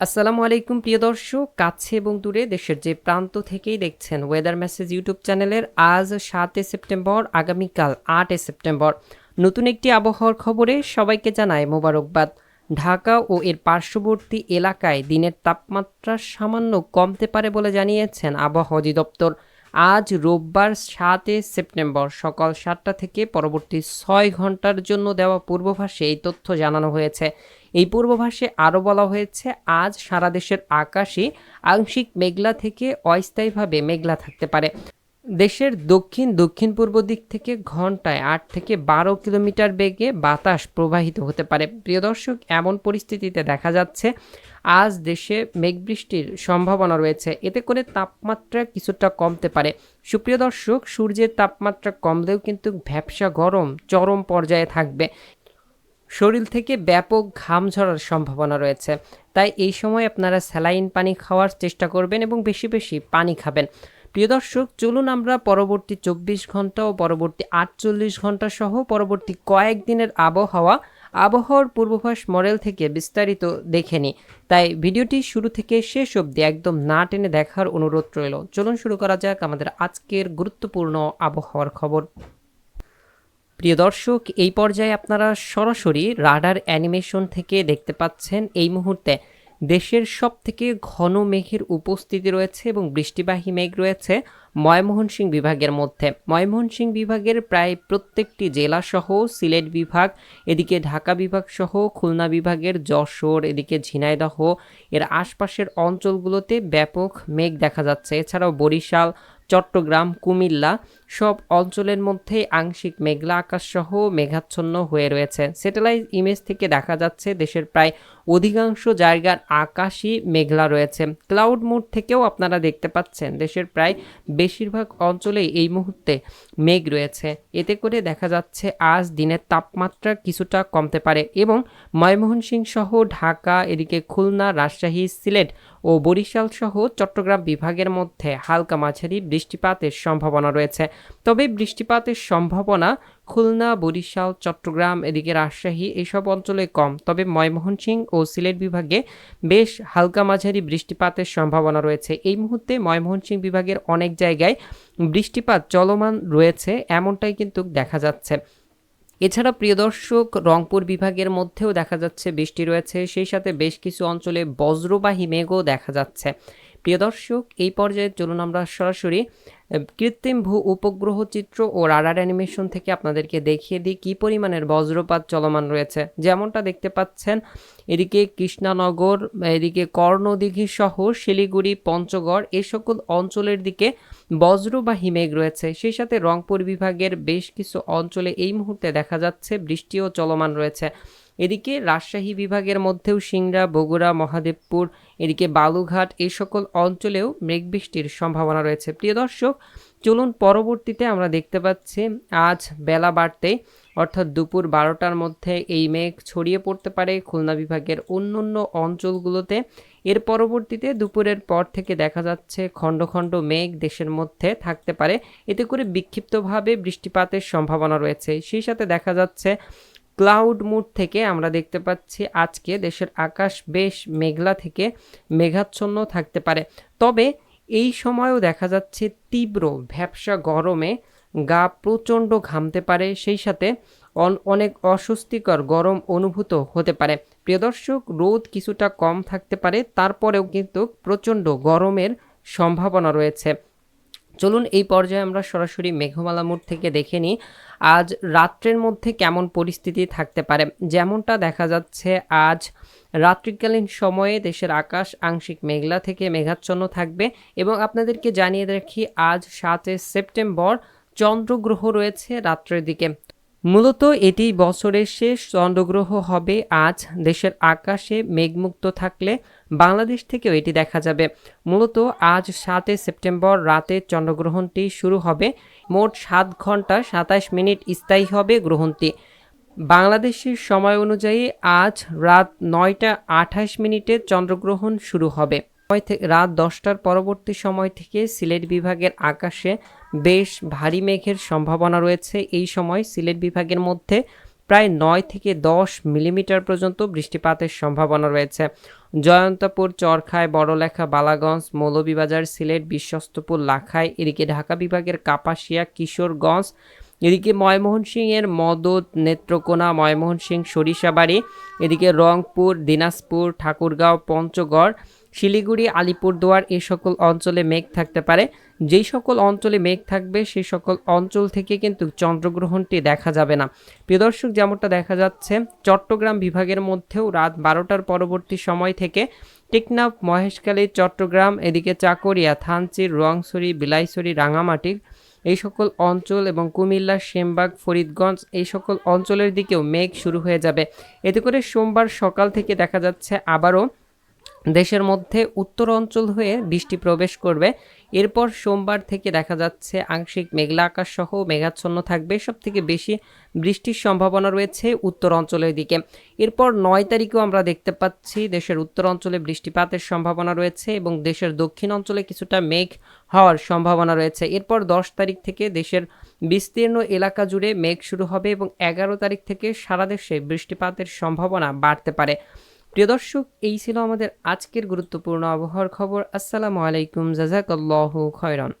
আসসালামু আলাইকুম, প্রিয় দর্শক। কাছে এবং দূরে দেশের যে প্রান্ত থেকেই দেখছেন ওয়েদার মেসেজ ইউটিউব চ্যানেলের আজ সাতে সেপ্টেম্বর, আগামীকাল আটে সেপ্টেম্বর। নতুন একটি আবহাওয়ার খবরে সবাইকে জানায় মোবারকবাদ। ঢাকা ও এর পার্শ্ববর্তী এলাকায় দিনের তাপমাত্রা সামান্য কমতে পারে বলে জানিয়েছেন আবহাওয়া অধিদপ্তর। আজ রোববার সাতে সেপ্টেম্বর সকাল সাতটা থেকে পরবর্তী ছয় ঘণ্টার জন্য দেওয়া পূর্বাভাসে এই তথ্য জানানো হয়েছে। এই পূর্বাভাসে আরও বলা হয়েছে, আজ সারা দেশের আকাশে আংশিক মেঘলা থেকে অস্থায়ীভাবে মেঘলা থাকতে পারে। দেশের দক্ষিণ দক্ষিণ পূর্ব দিক থেকে ঘন্টায় আট থেকে বারো কিলোমিটার বেগে বাতাস প্রবাহিত হতে পারে। প্রিয় দর্শক, এমন পরিস্থিতিতে দেখা যাচ্ছে আজ দেশে মেঘবৃষ্টির সম্ভাবনা রয়েছে। এতে করে তাপমাত্রা কিছুটা কমতে পারে। সুপ্রিয় দর্শক, সূর্যের তাপমাত্রা কমলেও কিন্তু ভ্যাবসা গরম চরম পর্যায়ে থাকবে। শরীর থেকে ব্যাপক ঘাম ঝরার সম্ভাবনা রয়েছে। তাই এই সময় আপনারা স্যালাইন পানি খাওয়ার চেষ্টা করবেন এবং বেশি বেশি পানি খাবেন। প্রিয় দর্শক, চলুন আমরা পরবর্তী চব্বিশ ঘণ্টা ও পরবর্তী আটচল্লিশ ঘণ্টা সহ পরবর্তী কয়েকদিনের আবহাওয়া আবহাওয়ার পূর্বাভাস মডেল থেকে বিস্তারিত দেখেনি তাই ভিডিওটি শুরু থেকে শেষ অবধি একদম না টেনে দেখার অনুরোধ রইল। চলুন শুরু করা যাক আমাদের আজকের গুরুত্বপূর্ণ আবহাওয়ার খবর। প্রিয় দর্শক, এই পর্যায়ে আপনারা সরাসরি রাডার অ্যানিমেশন থেকে দেখতে পাচ্ছেন এই মুহূর্তে দেশের সব থেকে ঘন মেঘের উপস্থিতি রয়েছে এবং বৃষ্টিবাহী মেঘ রয়েছে ময়মোহনসিং বিভাগের মধ্যে। ময়মোহনসিং বিভাগের প্রায় প্রত্যেকটি জেলা সহ সিলেট বিভাগ, এদিকে ঢাকা বিভাগ সহ খুলনা বিভাগের যশোর, এদিকে ঝিনাইদহ, এর আশপাশের অঞ্চলগুলোতে ব্যাপক মেঘ দেখা যাচ্ছে। এছাড়াও বরিশাল, চট্টগ্রাম, কুমিল্লা সব অঞ্চলের মধ্যে আংশিক মেঘলা আকাশ সহ মেঘাচ্ছন্ন হয়ে রয়েছে। স্যাটেলাইট ইমেজ থেকে দেখা যাচ্ছে দেশের প্রায় অধিকাংশ জায়গার আকাশই মেঘলা রয়েছে। ক্লাউড মুড থেকেও আপনারা দেখতে পাচ্ছেন দেশের প্রায় বেশিরভাগ অঞ্চলেই এই মুহূর্তে মেঘ রয়েছে। এতে করে দেখা যাচ্ছে আজ দিনের তাপমাত্রা কিছুটা কমতে পারে এবং ময়মোহনসিংহ সহ ঢাকা, এদিকে খুলনা, রাজশাহী, সিলেট ও বরিশাল সহ চট্টগ্রাম বিভাগের মধ্যে হালকা মাঝারি বৃষ্টিপাতের সম্ভাবনা রয়েছে। তবে বৃষ্টিপাতের সম্ভাবনা খুলনা, বরিশাল, চট্টগ্রাম এদিকে রাজশাহী এইসব অঞ্চলে কম। তবে ময়মোহনসিংহ ও সিলেট বিভাগে বেশ হালকা মাঝারি বৃষ্টিপাতের সম্ভাবনা রয়েছে। এই মুহূর্তে ময়মোহনসিংহ বিভাগের অনেক জায়গায় বৃষ্টিপাত চলমান রয়েছে, এমনটাই কিন্তু দেখা যাচ্ছে। এছাড়া প্রিয় দর্শক, রংপুর বিভাগের মধ্যেও দেখা যাচ্ছে বৃষ্টি রয়েছে, সেই সাথে বেশ কিছু অঞ্চলে বজ্রবাহী মেঘও দেখা যাচ্ছে। প্রিয় দর্শক, এই পর্যায়ে চলুন আমরা সরাসরি কৃত্রিম ভূ উপগ্রহ চিত্র ও রাডার অ্যানিমেশন থেকে আপনাদেরকে দেখিয়ে দিই কী পরিমাণের বজ্রপাত চলমান রয়েছে। যেমনটা দেখতে পাচ্ছেন, এদিকে কৃষ্ণানগর, এদিকে কর্ণদিঘি সহ শিলিগুড়ি, পঞ্চগড় এ সকল অঞ্চলের দিকে বজ্র বা হিমেঘ রয়েছে। সেই সাথে রংপুর বিভাগের বেশ কিছু অঞ্চলে এই মুহূর্তে দেখা যাচ্ছে বৃষ্টিও চলমান রয়েছে। এদিকে রাজশাহী বিভাগের মধ্যেও সিংড়া, বগুড়া, মহাদেবপুর, এদিকে বালুঘাট এই সকল অঞ্চলেও মেঘবৃষ্টির সম্ভাবনা রয়েছে। প্রিয় দর্শক, চলুন পরবর্তীতে আমরা দেখতে পাচ্ছি, আজ বেলা বাড়তে অর্থাৎ দুপুর বারোটার মধ্যে এই মেঘ ছড়িয়ে পড়তে পারে খুলনা বিভাগের অন্য অন্য অঞ্চলগুলোতে। এর পরবর্তীতে দুপুরের পর থেকে দেখা যাচ্ছে খণ্ড খণ্ড মেঘ দেশের মধ্যে থাকতে পারে। এতে করে বিক্ষিপ্তভাবে বৃষ্টিপাতের সম্ভাবনা রয়েছে। সেই সাথে দেখা যাচ্ছে ক্লাউড মুড থেকে আমরা দেখতে পাচ্ছি আজকে দেশের আকাশ বেশ মেঘলা থেকে মেঘাচ্ছন্ন থাকতে পারে। তবে এই সময়ও দেখা যাচ্ছে তীব্র ভ্যাবসা গরমে গা প্রচণ্ড ঘামতে পারে, সেই সাথে অনেক অস্বস্তিকর গরম অনুভূত হতে পারে। প্রিয় দর্শক, রোদ কিছুটা কম থাকতে পারে, তারপরেও কিন্তু প্রচণ্ড গরমের সম্ভাবনা রয়েছে। চলুন এই পর্যায়ে আমরা সরাসরি মেঘমালা মোড় থেকে দেখে নিই। আজ রাত্রের মধ্যে কেমন পরিস্থিতি থাকতে পারে? যেমনটা দেখা যাচ্ছে, আজ রাত্রিকালীন সময়ে দেশের আকাশ আংশিক মেঘলা থেকে মেঘাচ্ছন্ন থাকবে এবং আপনাদেরকে জানিয়ে রাখি, আজ সাতই সেপ্টেম্বর চন্দ্রগ্রহ রয়েছে রাত্রের দিকে। মূলত এটি বছরের শেষ চন্দ্রগ্রহ হবে। আজ দেশের আকাশে মেঘমুক্ত থাকলে বাংলাদেশ থেকেও এটি দেখা যাবে। মূলত আজ সাতই সেপ্টেম্বর রাতে চন্দ্রগ্রহণটি শুরু হবে। মোট সাত ঘণ্টা সাতাশ মিনিট স্থায়ী হবে গ্রহণটি। বাংলাদেশের সময় অনুযায়ী আজ রাত নয়টা আঠাশ মিনিটে চন্দ্রগ্রহণ শুরু হবে। রাত দশটার পরবর্তী সময় থেকে সিলেট বিভাগের আকাশে বেশ ভারী মেঘের সম্ভাবনা রয়েছে। এই সময় সিলেট বিভাগের মধ্যে প্রায় নয় থেকে দশ মিলিমিটার পর্যন্ত বৃষ্টিপাতের সম্ভাবনা রয়েছে। জয়ন্তপুর চরখায় বড়লেখা, বালাগঞ্জ, মৌলভীবাজার, সিলেট, বিশ্বস্তপুর লাখায় এদিকে ঢাকা বিভাগের কাপাসিয়া, কিশোরগঞ্জ, এদিকে ময়মনসিংহের মদত, নেত্রকোনা, ময়মনসিংহ, সরিষাবাড়ি, এদিকে রংপুর, দিনাজপুর, ঠাকুরগাঁও, পঞ্চগড় শিলিগুড়ি, আলিপুরদুয়ার এই সকল অঞ্চলে মেঘ থাকতে পারে। যেই সকল অঞ্চলে মেঘ থাকবে সেই সকল অঞ্চল থেকে কিন্তু চন্দ্রগ্রহণটি দেখা যাবে না। প্রিয় দর্শক, যেমনটা দেখা যাচ্ছে, চট্টগ্রাম বিভাগের মধ্যেও রাত বারোটার পরবর্তী সময় থেকে টেকনাফ, মহেশখালী, চট্টগ্রাম, এদিকে চাকরিয়া থানচির রোয়াংছড়ি বিলাইছড়ি, রাঙামাটি এই সকল অঞ্চল এবং কুমিল্লা, সেমবাগ, ফরিদগঞ্জ এই সকল অঞ্চলের দিকেও মেঘ শুরু হয়ে যাবে। এতে করে সোমবার সকাল থেকে দেখা যাচ্ছে আবারও দেশের মধ্যে উত্তর অঞ্চল হয়ে বৃষ্টি প্রবেশ করবে। এরপর সোমবার থেকে দেখা যাচ্ছে আংশিক মেঘলা আকাশ সহ মেঘাচ্ছন্ন থাকবে। সব থেকে বেশি বৃষ্টির সম্ভাবনা রয়েছে উত্তর অঞ্চলের দিকে। এরপর নয় তারিখেও আমরা দেখতে পাচ্ছি দেশের উত্তর অঞ্চলে বৃষ্টিপাতের সম্ভাবনা রয়েছে এবং দেশের দক্ষিণ অঞ্চলে কিছুটা মেঘ হওয়ার সম্ভাবনা রয়েছে। এরপর দশ তারিখ থেকে দেশের বিস্তীর্ণ এলাকা জুড়ে মেঘ শুরু হবে এবং এগারো তারিখ থেকে সারা দেশে বৃষ্টিপাতের সম্ভাবনা বাড়তে পারে। প্রিয় দর্শক এই ছিল আমাদের আজকের গুরুত্বপূর্ণ আবহাওয়ার খবর। আসসালামু আলাইকুম জাজাকাল্লাহু খয়রান।